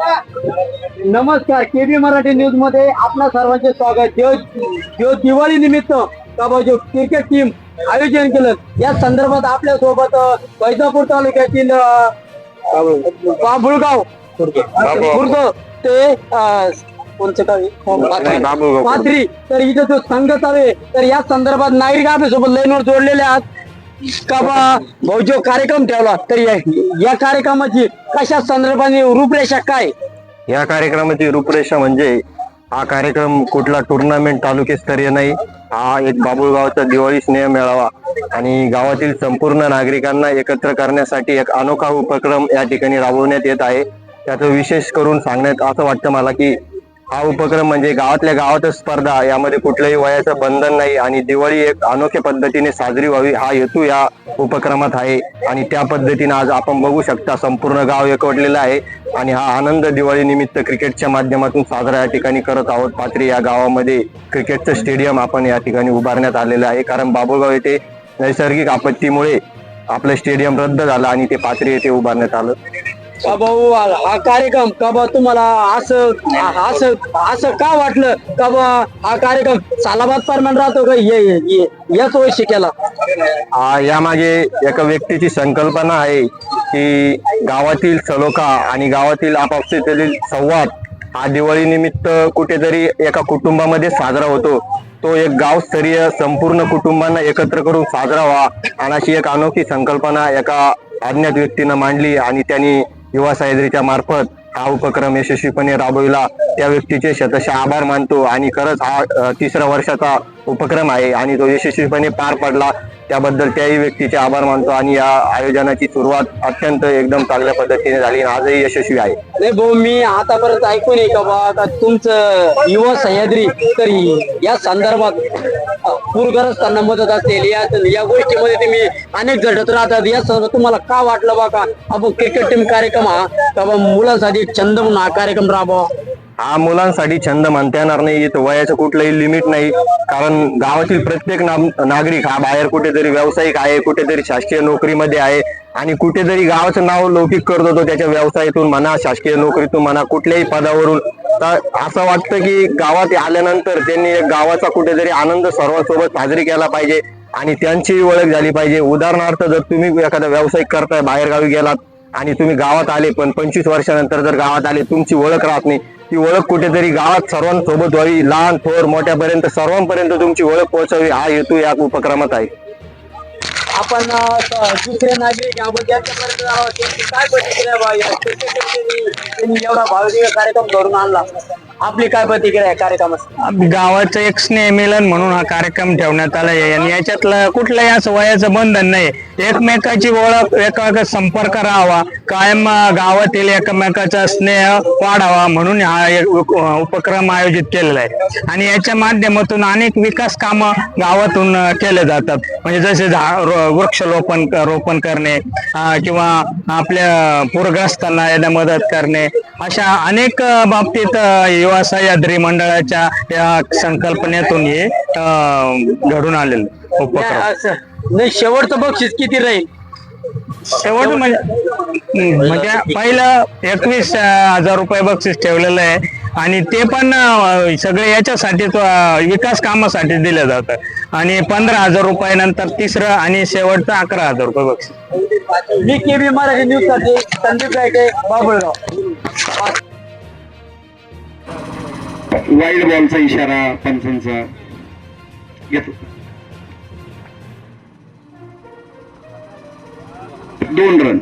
नमस्कार केबी मराठी न्यूजमध्ये आपणा सर्वांचे स्वागत. जो जो दिवाळी निमित्त जो क्रिकेट टीम आयोजन केलं. या संदर्भात आपल्यासोबत वैजापूर तालुक्यातील बाभुळगाव खुर्द ते कोणचं गाव. पाथरी. तर इथं जो संघ चालू आहे तर या संदर्भात नागरिक आपल्यासोबत लाईनवर जोडलेले आहात. का बा? भाऊ जो कार्यक्रम ठेवला तर या या कार्यक्रमाची कशा संदर्भाने रूपरेषा काय? या कार्यक्रमाची रूपरेषा म्हणजे हा कार्यक्रम कुठला टुर्नामेंट तालुकेस्तरीय नाही हा एक बाबुळगावचा दिवाळी स्नेह मेळावा आणि गावातील संपूर्ण नागरिकांना एकत्र करण्यासाठी एक अनोखा उपक्रम या ठिकाणी राबवण्यात येत आहे. त्याचं विशेष करून सांगण्यात असं वाटतं मला की हा उपक्रम म्हणजे गावातल्या गावातच स्पर्धा यामध्ये कुठल्याही वयाचं बंधन नाही आणि दिवाळी एक अनोख्या पद्धतीने साजरी व्हावी हा हेतू या उपक्रमात आहे. आणि त्या पद्धतीने आज आपण बघू शकता संपूर्ण गाव एकवटलेलं आहे आणि हा आनंद दिवाळी निमित्त क्रिकेटच्या माध्यमातून साजरा या ठिकाणी करत आहोत. पात्री या गावामध्ये क्रिकेटचं स्टेडियम आपण या ठिकाणी उभारण्यात आलेलं आहे. कारण बाबुळगाव येथे नैसर्गिक आपत्तीमुळे आपलं स्टेडियम रद्द झालं आणि ते पात्री येथे उभारण्यात आलं. का भाऊ हा कार्यक्रम का बा तुम्हाला असं असं असं का वाटलं? का बा हा कार्यक्रम सालाबाद परमान राहतो का? ये ये- ये- याच वर्षी केला. आ, यामागे एका व्यक्तीची संकल्पना आहे की गावातील सलोखा आणि गावातील आपापसातील संवाद हा दिवाळी निमित्त कुठेतरी एका कुटुंबामध्ये साजरा होतो. तो एक गावस्तरीय संपूर्ण कुटुंबांना एकत्र करून साजरा व्हा आणि अशी एक अनोखी संकल्पना एका अज्ञात व्यक्तीनं मांडली आणि त्यांनी युवा सह्याद्रीच्या मार्फत हा उपक्रम यशस्वीपणे राबविला. त्या व्यक्तीचे शतशः आभार मानतो आणि खरंच हा तिसरा तिसऱ्या वर्षाचा उपक्रम आहे आणि तो यशस्वीपणे पार पडला. त्याबद्दल त्याही व्यक्तीचे आभार मानतो आणि या आयोजनाची सुरुवात अत्यंत एकदम चांगल्या पद्धतीने झाली आणि आजही यशस्वी आहे. नाही भाऊ मी आतापर्यंत ऐकून आहे का बा? तुमचं युवा सह्याद्री तरी या संदर्भात पूरग्रस्तांना मदत असेल या या गोष्टीमध्ये तुम्ही अनेक झटत राहतात. या सर्व तुम्हाला का वाटलं बा का? आपण क्रिकेट टीम कार्यक्रम हा का मुलांसाठी छंद म्हणून हा कार्यक्रम राबवा. हा मुलांसाठी छंद म्हणता येणार नाही इथं वयाचं कुठलंही लिमिट नाही. कारण गावातील प्रत्येक नागरिक हा बाहेर कुठेतरी व्यावसायिक आहे कुठेतरी शासकीय नोकरीमध्ये आहे आणि कुठेतरी गावाचं नाव लौकिक करत होतो त्याच्या व्यवसायातून म्हणा शासकीय नोकरीतून म्हणा कुठल्याही पदावरून. तर असं वाटतं की गावात आल्यानंतर त्यांनी एक गावाचा कुठेतरी आनंद सर्वांसोबत साजरी केला पाहिजे आणि त्यांची ओळख झाली पाहिजे. उदाहरणार्थ जर तुम्ही एखादा व्यावसायिक करताय बाहेरगावी गेलात आणि तुम्ही गावात आले पण पंचवीस वर्षानंतर जर गावात आले तुमची ओळख राहत नाही. ती ओळख कुठेतरी गावात सर्वांसोबत व्हावी. लहान थोर मोठ्यापर्यंत सर्वांपर्यंत तुमची ओळख पोहोचावी. हा हेतू या उपक्रमात आहे. आपण दुसरे नागरिक आपण काय प्रतिक्रिया एवढा भावनिक कार्यक्रम घडून आणला. आपली काय प्रतिक्रिया आहे कार्यक्रमात? गावाचं एक स्नेहमिलन म्हणून हा कार्यक्रम ठेवण्यात आला आहे. आणि याच्यातलं कुठलंही असं वयाचं बंधन नाही. एकमेकाची ओळख एकमेका संपर्क राहावा. कायम अं, गावातील एकमेकाचा स्नेह वाढावा म्हणून हा एक उप- उपक्रम आयोजित केलेला आहे. आणि याच्या माध्यमातून अनेक विकास कामं गावातून अं, केले जातात. म्हणजे जसे झा- रो- वृक्षरोपण रोपण करणे अं, किंवा आपल्या पूरग्रस्तांना याला मदत करणे अशा अनेक अं, बाबतीत अं, युवा सह्याद्री मंडळाच्या या संकल्पनेतून हे घडून आलेलं नाही, उपक्रम नाही शेवटचं बक्षीस किती राहील? शेवट म्हणजे म्हणजे पहिलं एकवीस हजार रुपये बक्षीस ठेवलेलं आहे. आणि ते पण सगळे याच्यासाठी विकास कामासाठी दिलं जातं. आणि पंधरा हजार रुपये नंतर तिसरं आणि शेवटचं अकरा हजार रुपये बक्षीस. मी केबी मराठी न्यूजसाठी संदीप गायके बाबुळगाव. वाईल्ड बॉलचा इशारा पंचांचा घेतो दोन रन